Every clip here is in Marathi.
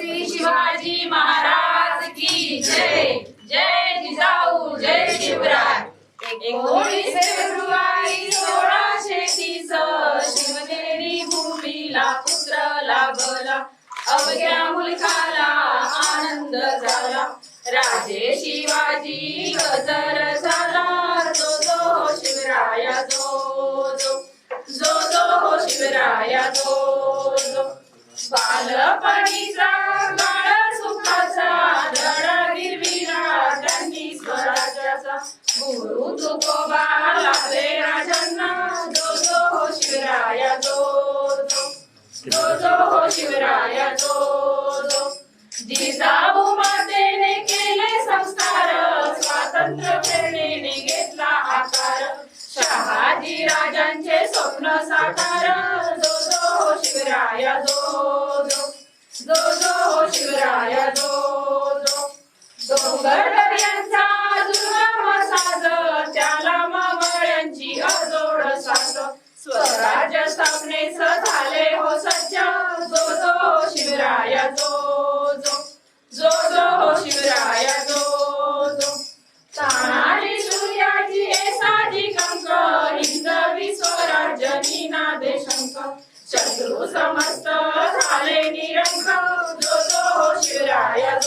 छत्रपती शिवाजी महाराज की जय. जय जिजाऊ जय शिवराय. एकोणीस फेब्रुवारी सोळाशे तीस शिवनेरी भूमीला पुत्र लाभला. अवघ्या मुलखाला आनंद झाला. राजे शिवाजी गजर झाला. जो जो शिवराया जो जो. जो जो शिवराया जो. तुकोबा लागले राजांना जो जो शिवराया जो जो जो जो शिवराया जो जो जिजाऊ मातेने केले संस्कार स्वातंत्र्य प्रेरणेने घेतला आकार शहाजी राजांचे स्वप्न साकार जो जो शिवराया जो शिवराया जो जो जो जो शिवराया जो जो. सूर्याची हे कंक हिंदवी स्वराज्य निनादे शंक शत्रू समस्त झाले निरंक जो जो शिवराया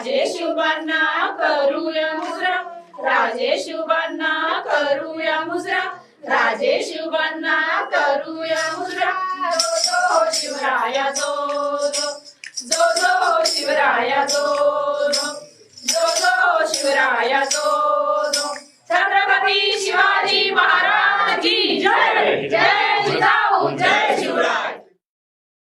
राजे शुभांना करूया मुजरा राजे शुभांना करूया मुजरा राजे शुभांना करूया मुजरा. जो शिवराया जो